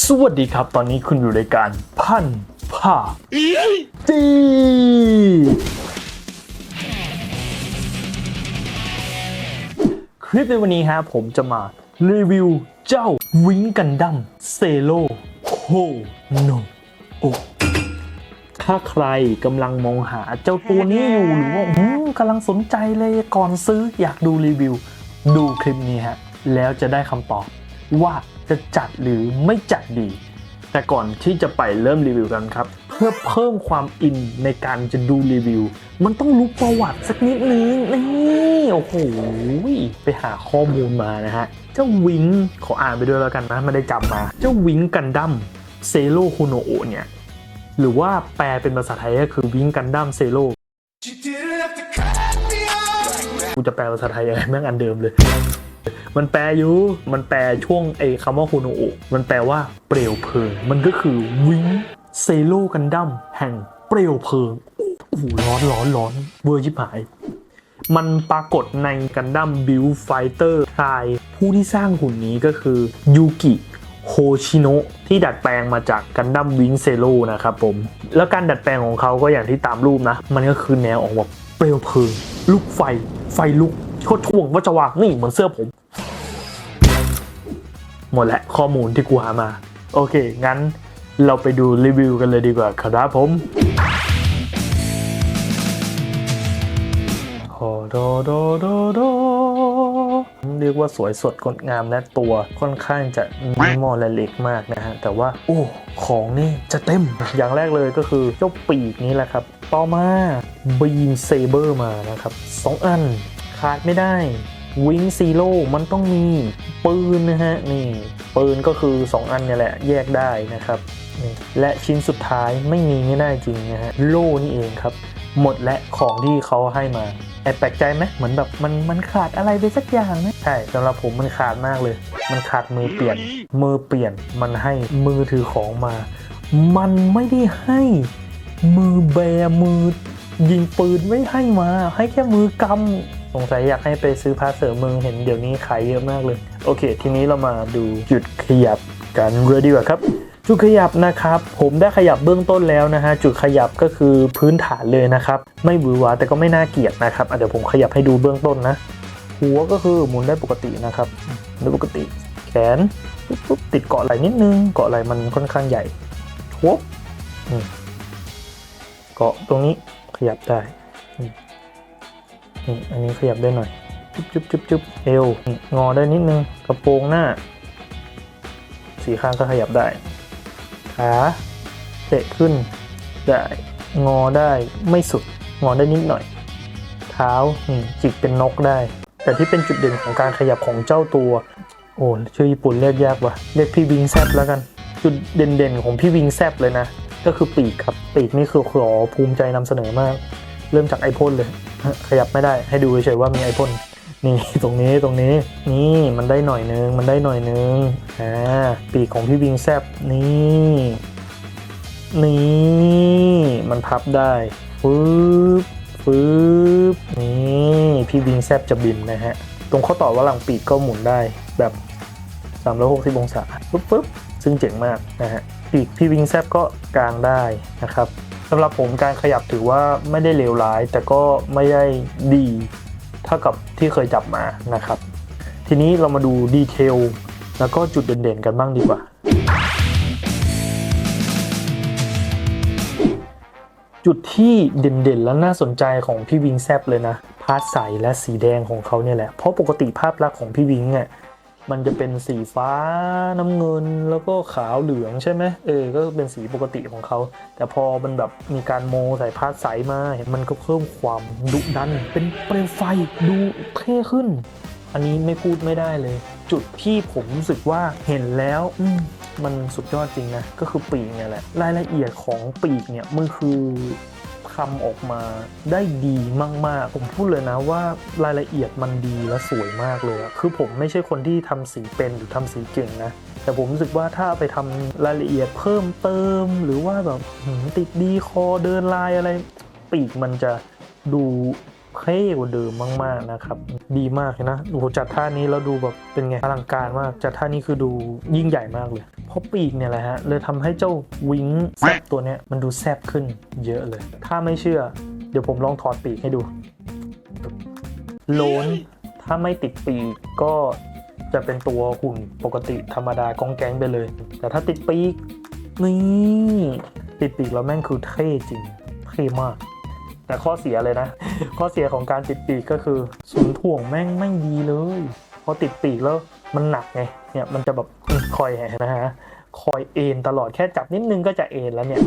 สวัสดีครับ ตอนนี้คุณอยู่ในการพันผ้าจีคลิปในวันนี้ฮะผมจะมารีวิวเจ้าวิงกันดั้มเซโลโคโนโอถ้าใครกำลังมองหาเจ้าตัวนี้อยู่หรือว่าอืมกำลังสนใจเลยก่อนซื้ออยากดูรีวิว ดูคลิปนี้ฮะ แล้วจะได้คำตอบว่า จะจัดหรือไม่จัดดี แต่ก่อนที่จะไปเริ่มรีวิวกันครับ เพื่อเพิ่มความอินในการจะดูรีวิว มันต้องรู้ประวัติสักนิดนึงนี่โอ้โหไปหาข้อมูลมานะฮะ เจ้าวิงขออ่านไปด้วยแล้วกันนะไม่ได้จำมา เจ้าวิงกันดั้มเซโลคุโนโอเนี่ยหรือว่าแปลเป็นภาษาไทยก็คือวิงกันดั้มเซโลกูจะแปลภาษาไทยอะไรแม่งอันเดิมเลย มันแปลอยู่ มันแปลช่วงไอ้คำว่าฮูโนโอะมันแปลว่าเปลวเพลิง มันก็คือวิงเซโลกันดั้มแห่งเปลวเพลิง โอ้โหร้อนร้อนร้อนเวอร์ชิบหาย มันปรากฏในกันดั้มบิลไฟเตอร์ทายผู้ที่สร้างหุ่นนี้ก็คือยูกิโฮชิโนะที่ดัดแปลงมาจากกันดั้มวิงเซโลนะครับผม แล้วการดัดแปลงของเขาก็อย่างที่ตามรูปนะ มันก็คือแนวออกแบบเปลวเพลิง ลุกไฟ ไฟลุกโคตรถ่วงวัชวางนี่เหมือนเสื้อผม หมดแล้วข้อมูลที่กูหามา โอเค งั้นเราไปดูรีวิวกันเลยดีกว่าครับผมโอโดโดโดโดเรียกว่าสวยสดงดงามและตัวค่อนข้างจะมิมอลและเล็กมากนะฮะ แต่ว่า โอ้ของนี่จะเต็ม อย่างแรกเลยก็คือเจ้าปีกนี้แหละครับ ต่อมาบีมเซเบอร์มานะครับสองอันขาดไม่ได้ วิงซีโร่มันต้องมีปืนนะฮะนี่ปืนก็คือ 2 อันเนี่ยแหละแยกได้นะครับนี่และชิ้นสุดท้ายไม่มีไม่ได้จริงนะฮะโล่นี่เองครับ หมดและของที่เขาให้มาแอบแปลกใจไหมเหมือนแบบมันมันขาดอะไรไปสักอย่างนะใช่สำหรับผมมันขาดมากเลย มันขาดมือเปลี่ยน มือเปลี่ยนมันให้มือถือของมา มันไม่ได้ให้มือแบมือยิงปืนไม่ให้มา ให้แค่มือกำ สงสัยอยากให้ไปซื้อพาสเสริมมือเห็นเดี๋ยวนี้ขายเยอะมากเลย โอเค ทีนี้เรามาดูจุดขยับกันเลยดีกว่าครับ จุดขยับนะครับ ผมได้ขยับเบื้องต้นแล้วนะฮะ จุดขยับก็คือพื้นฐานเลยนะครับ ไม่หวือหวาแต่ก็ไม่น่าเกลียดนะครับเดี๋ยวผมขยับให้ดูเบื้องต้นนะ หัวก็คือหมุนได้ปกตินะครับนได้ปกติ แขนปุ๊บปุ๊บติดเกาะไหล่นิดนึง เกาะไหล่มันค่อนข้างใหญ่ทวบเกาะตรงนี้ขยับได้ นี่อันนี้ขยับได้หน่อย จุ๊บจุ๊บจุ๊บจุ๊บเอวงอได้นิดนึง กระโปรงหน้า สีข้างก็ขยับได้ ขาเตะขึ้นได้ งอได้ไม่สุด งอได้นิดหน่อย เท้านี่จิกเป็นนกได้ แต่ที่เป็นจุดเด่นของการขยับของเจ้าตัว โอ้ชื่อญี่ปุ่นเรียกยากว่ะ เรียกพี่วิงแซบแล้วกัน จุดเด่นๆของพี่วิงแซบเลยนะ ก็คือปีกครับ ปีกนี่คือขอภูมิใจนำเสนอมาก เริ่มจากไอพ่นเลย ขยับไม่ได้ให้ดูเฉยๆว่ามีไอพ่นนี่ตรงนี้ตรงนี้นี่มันได้หน่อยนึงมันได้หน่อยนึงอ่าปีกของพี่วิงแซบนี่นี่มันพับได้ฟืบฟืบนี่พี่วิงแซบจะบินนะฮะ ตรงข้อต่อว่าหลังปีกก็หมุนได้แบบ 360 องศาปุ๊บปุ๊บซึ่งเจ๋งมากนะฮะปีกพี่วิงแซบก็กางได้นะครับ สำหรับผมการขยับถือว่าไม่ได้เลวร้าย แต่ก็ไม่ได้ดีเท่ากับที่เคยจับมานะครับ ทีนี้เรามาดูดีเทลแล้วก็จุดเด่นๆกันบ้างดีกว่า จุดที่เด่นๆและน่าสนใจของพี่วิงแซบเลยนะ พาร์ทใสและสีแดงของเขาเนี่ยแหละ เพราะปกติภาพลักษณ์ของพี่วิงอะ มันจะเป็นสีฟ้าน้ำเงินแล้วก็ขาวเหลืองใช่ไหมเออ ก็เป็นสีปกติของเขา แต่พอมันแบบมีการโมใส่พาร์ทใสมาเห็นมันก็เพิ่มความดุดัน เป็นเปลวไฟดูเท่ขึ้น อันนี้ไม่พูดไม่ได้เลย จุดที่ผมรู้สึกว่าเห็นแล้วอมมันสุดยอดจริงนะ ก็คือปีกเนี่ยแหละ รายละเอียดของปีกเนี่ยมันคือ ทำออกมาได้ดีมาก ๆ ผมพูดเลยนะว่ารายละเอียดมันดีและสวยมากเลย คือผมไม่ใช่คนที่ทำสีเป็นหรือทำสีเก่งนะแต่ผมรู้สึกว่าถ้าไปทำรายละเอียดเพิ่มเติม หรือว่าแบบติดดีคอเดินลายอะไร ปีกมันจะดูเท่กว่าเดิมมาก ๆ นะครับ ดีมากเลยนะโอ้โหจัดท่านี้แล้วดูแบบเป็นไงอลังการมาก จัดท่านี้คือดูยิ่งใหญ่มากเลย เพราะปีกเนี่ยแหละฮะเลยทำให้เจ้าวิงแซบตัวเนี้ยมันดูแซบขึ้นเยอะเลย ถ้าไม่เชื่อ เดี๋ยวผมลองถอดปีกให้ดูโลนถ้าไม่ติดปีกก็จะเป็นตัวหุ่นปกติธรรมดากองแกงไปเลย แต่ถ้าติดปีกนี่ติดปีกแล้วแม่งคือเท่จริงเท่มาก แต่ข้อเสียเลยนะ ข้อเสียของการติดปีกก็คือศูนย์ถ่วงแม่งไม่ดีเลย พอติดปีกแล้วมันหนักไงเนี่ยมันจะแบบ คอยแหนะฮะคอยเอ็นตลอดแค่จับนิดนึงก็จะเอ็นแล้วเนี่ย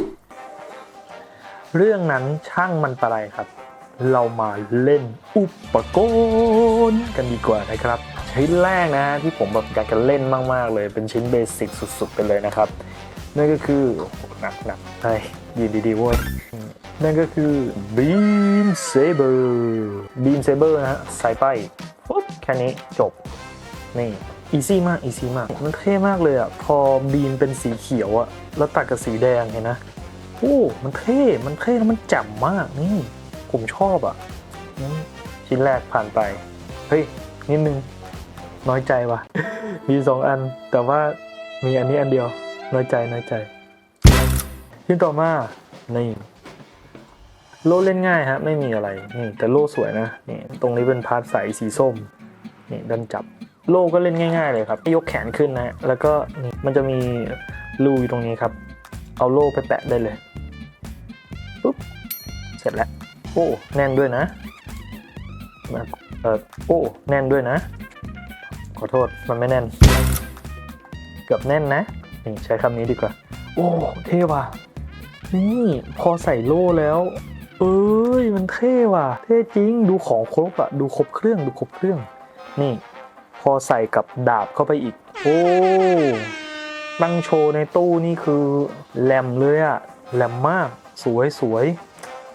เรื่องนั้นช่างมันไปครับ เรามาเล่นอุปกรณ์กันดีกว่านะครับ ชิ้นแรกนะฮะที่ผมแบบอยากจะเล่นมากๆ เลยเป็นชิ้นเบสิกสุดๆไปเลยนะครับ นั่นก็คือโอ้โหหนักหนักใช่ยืนดีๆเว้ยนั่นก็คือ Beam Saber Beam Saber นะฮะสายไปปุ๊บแค่นี้จบนี่ อีซี่มากอีซี่มากมันเท่มากเลยอะ พอบีมเป็นสีเขียวอะ แล้วตัดกับสีแดงเห็นนะโอ้มันเท่มันเท่แล้วมันแจ่มมากนี่ผมชอบอะชิ้นแรกผ่านไป เฮ้ย นิดนึง น้อยใจว่ะ มีสองอัน แต่ว่ามีอันนี้อันเดียว น้อยใจน้อยใจ ชิ้นต่อมานี่โลเล่นง่ายฮะ ไม่มีอะไร นี่แต่โลสวยนะ นี่ ตรงนี้เป็นพาร์ทใสสีส้ม นี่ดันจับ โล่ก็เล่นง่าย ๆ เลยครับยกแขนขึ้นนะแล้วก็นี่มันจะมีรูอยู่ตรงนี้ครับ เอาโล่ไปแปะได้เลยปุ๊บเสร็จแล้ว โอ้แน่นด้วยนะเออโอ้แน่นด้วยนะ ขอโทษมันไม่แน่น เกือบแน่นนะนี่ใช้คำนี้ดีกว่า โอ้เท่ว่ะนี่พอใส่โล่แล้วเอ้ยมันเท่ว่ะ เท่จริง ดูของครบอะดูครบเครื่อง ดูครบเครื่อง นี่ อใส่กับดาบเข้าไปอีก โอ้ตั้งโชว์ในตู้นี่คือแหลมเลยอะแหลมมากสวยสวย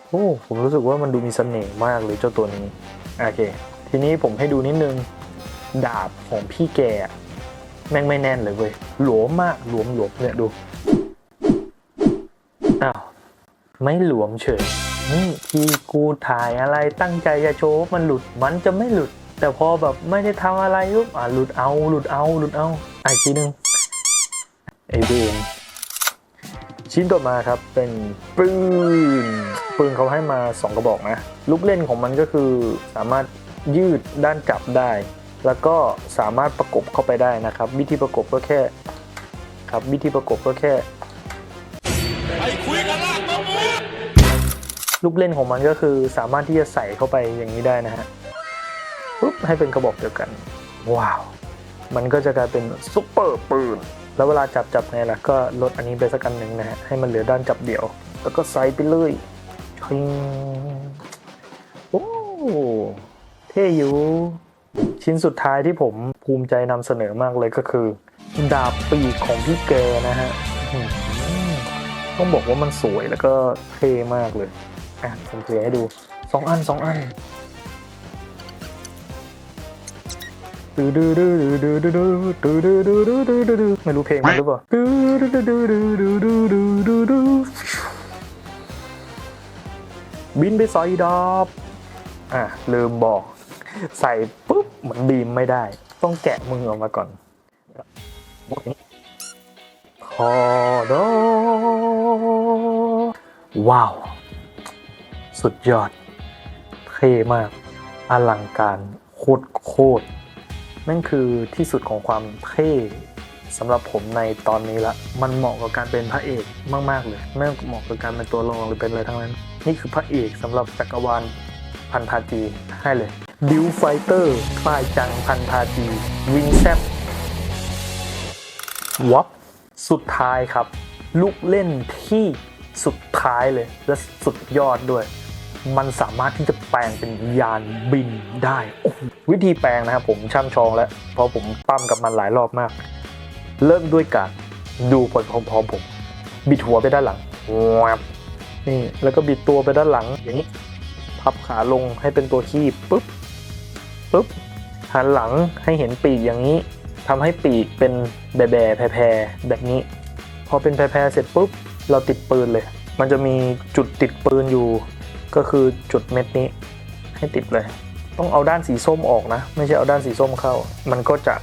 โอ้ผมรู้สึกว่ามันดูมีเสน่ห์มากเลยเจ้าตัวนี้ โอเค ทีนี้ผมให้ดูนิดนึง ดาบของพี่แกแม่งไม่แน่นเลยเว้ย หลวมมาก หลวมหลวมเนี่ยดู อ้าว ไม่หลวมเฉยนี่ที่กูถ่ายอะไรตั้งใจจะโชว์มันหลุด มันจะไม่หลุด แต่พอแบบไม่ได้ทำอะไรปุ๊บอะหลุดเอา หลุดเอา หลุดเอาอีกทีหนึงไอ้เวนชิ้นต่อมาครับเป็นปืนปืนเขาให้มา 2 กระบอกนะ ลูกเล่นของมันก็คือสามารถยืดด้านจับได้ แล้วก็สามารถประกบเข้าไปได้นะครับ วิธีประกบก็แค่ครับวิธีประกบก็แค่ไปคุยกันละลูกเล่นของมันก็คือสามารถที่จะใส่เข้าไปอย่างนี้ได้นะฮะ ปุ๊บให้เป็นกระบอกเดียวกัน ว้าว มันก็จะกลายเป็นซุปเปอร์ปืน แล้วเวลาจับจับไงล่ะก็ลดอันนี้ไปสักอันหนึ่งนะฮะให้มันเหลือด้านจับเดียว แล้วก็ใส่ไปเลยชิงโอ้เท่อยู่ ชิ้นสุดท้ายที่ผมภูมิใจนำเสนอมากเลยก็คือ ดาบปีกของพี่แกนะฮะต้องบอกว่ามันสวยแล้วก็เท่มากเลยอะผมเถือให้ดูสองอันสองอัน ดูดูดูดูดูดูดูดูดูดูดูดูดูไม่รู้เพลงมันหรือเปล่าดูดูดูดูดูดูดูดูดูบินไปใส่ดาบอะลืมบอก ใส่ปุ๊บเหมือนบีมไม่ได้ ต้องแกะมือออกมาก่อนคอดอว้าว สุดยอด เท่มาก อลังการ โคตรโคตร นั่นคือที่สุดของความเท่สำหรับผมในตอนนี้ละ มันเหมาะกับการเป็นพระเอกมากๆเลยไม่เหมาะกับการเป็นตัวรองหรือเป็นอะไรทั้งนั้น นี่คือพระเอกสำหรับจักรวาลพันธาจีให้เลยบิวไฟเตอร์คลายจังพันธาจีวิงแซบวับสุดท้ายครับ ลูกเล่นที่สุดท้ายเลยและสุดยอดด้วย มันสามารถที่จะแปลงเป็นยานบินได้ วิธีแปลงนะครับผมช่ำชองแล้ว เพราะผมปั้มกับมันหลายรอบมาก เริ่มด้วยการดูผลพร้อมๆผม บิดหัวไปด้านหลังนี่แล้วก็บิดตัวไปด้านหลังอย่างนี้พับขาลงให้เป็นตัวคีบปุ๊บปุ๊บหันหลังให้เห็นปีกอย่างนี้ทำให้ปีกเป็นแบแบๆแพรๆแบบนี้ พอเป็นแพรๆเสร็จปุ๊บเราติดปืนเลย มันจะมีจุดติดปืนอยู่ ก็คือจุดเม็ดนี้ให้ติดเลย ต้องเอาด้านสีส้มออกนะ ไม่ใช่เอาด้านสีส้มเข้า มันก็จะ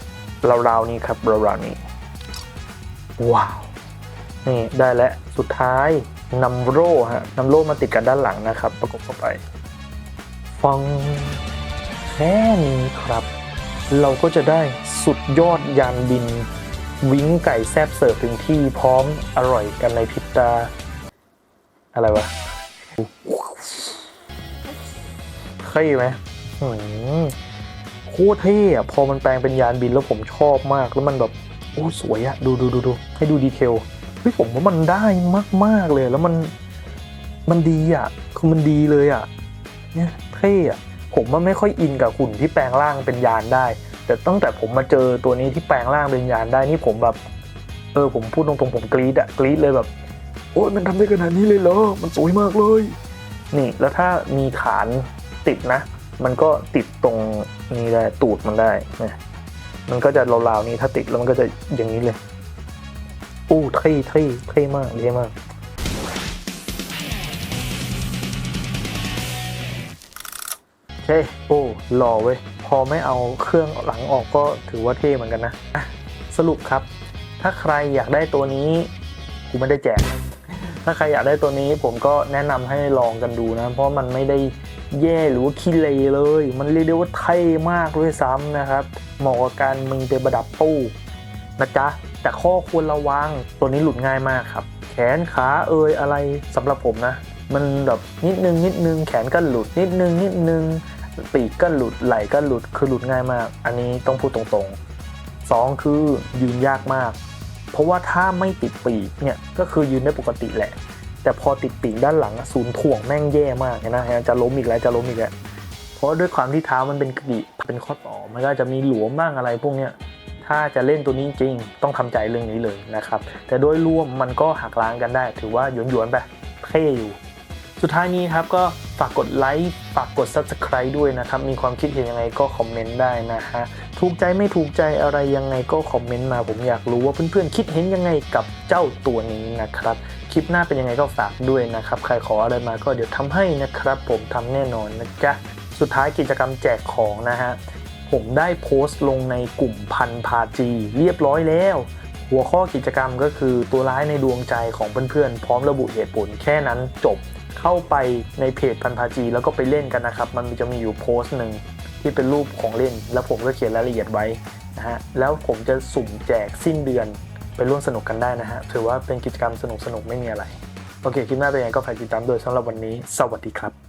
ราวๆนี้ครับราวๆนี้ ว้าว นี่ได้แล้ว สุดท้ายนำโร่ฮะนำโร่มาติดกันด้านหลังนะครับ ประกบเข้าไป ฟังแค่นี้ครับ เราก็จะได้สุดยอดยานบิน วิ้งไก่แซบเสิร์ฟถึงที่พร้อมอร่อยกันในพริบตา อะไรวะ เท่ไหมโคตรเท่อะพอมันแปลงเป็นยานบินแล้วผมชอบมาก แล้วมันแบบโอ้สวยอะดูดูดูดูให้ดูดีเทลเฮ้ยผมว่ามันได้มาก ๆ เลยแล้วมันมันดีอะคือมันดีเลยอะเนี่ยเท่อะผมว่าไม่ค่อยอินกับหุ่นที่แปลงร่างเป็นยานได้ แต่ตั้งแต่ผมมาเจอตัวนี้ที่แปลงร่างเป็นยานได้นี่ผมแบบ เออผมพูดตรงๆผมกรี๊ดอะกรี๊ดเลยแบบ โอ้ยมันทำได้ขนาดนี้เลยเหรอมันสวยมากเลย นี่แล้วถ้ามีฐาน ติดนะ มันก็ติดตรงนี้ได้ตูดมันได้นะมันก็จะราวๆนี้ถ้าติดแล้วมันก็จะอย่างนี้เลยอู้เท่เท่เท่มากเท่มากโอเคโอ้หล่อเว้ย พอไม่เอาเครื่องหลังออกก็ถือว่าเท่เหมือนกันนะ สรุปครับ ถ้าใครอยากได้ตัวนี้กูไม่ได้แจก ถ้าใครอยากได้ตัวนี้ผมก็แนะนำให้ลองกันดูนะ เพราะมันไม่ได้ แย่หรือว่าขี้เลเลย มันเรียกได้ว่าเท่มากด้วยซ้ำนะครับ เหมาะกับการมึงเป็นประดับตู้นะจ๊ะ แต่ข้อควรระวังตัวนี้หลุดง่ายมากครับ แขนขาเอยอะไรสำหรับผมนะ มันแบบนิดนึงนิดนึงแขนก็หลุดนิดนึงนิดนึงปีกก็หลุดไหล่ก็หลุดคือหลุดง่ายมาก อันนี้ต้องพูดตรงๆสองคือยืนยากมาก เพราะว่าถ้าไม่ติดปีกเนี่ยก็คือยืนได้ปกติแหละ แต่พอติดปีกด้านหลังศูนย์ถ่วงแม่งแย่มากนะฮะจะล้มอีกแล้วจะล้มอีกแล้วเพราะด้วยความที่เท้ามันเป็นกรีเป็นข้อต่อมันก็จะมีหลวมบ้างอะไรพวกเนี้ยถ้าจะเล่นตัวนี้จริงต้องทำใจเรื่องนี้เลยนะครับ แต่โดยรวมมันก็หักล้างกันได้ ถือว่าหยวนๆไปเท่อยู่ สุดท้ายนี้ครับก็ฝากกดไลค์ฝากกด subscribe ด้วยนะครับ มีความคิดเห็นยังไงก็คอมเมนต์ได้นะฮะถูกใจไม่ถูกใจอะไรยังไงก็คอมเมนต์มา ผมอยากรู้ว่าเพื่อนๆคิดเห็นยังไงกับเจ้าตัวนี้นะครับ ลิปหน้าเป็นยังไงก็ฝากด้วยนะครับใครขออะไรมาก็เดี๋ยวทำให้นะครับผมทำแน่นอนนะจ๊ะสุดท้ายกิจกรรมแจกของนะฮะผมได้โพสต์ลงในกลุ่มพันพาจีเรียบร้อยแล้ว หัวข้อกิจกรรมก็คือตัวร้ายในดวงใจของเพื่อนๆ พร้อมระบุเหตุผลแค่นั้นจบเข้าไปในเพจพันพาจีแล้วก็ไปเล่นกันนะครับ มันจะมีอยู่โพสต์หนึ่งที่เป็นรูปของเล่น แล้วผมก็เขียนรายละเอียดไว้นะฮะแล้วผมจะสุ่มแจกสิ้นเดือน ไปร่วมสนุกกันได้นะฮะ ถือว่าเป็นกิจกรรมสนุกๆ ไม่มีอะไร โอเค คลิปหน้าเป็นยังไงก็ฝากติดตามด้วยสำหรับวันนี้ สวัสดีครับ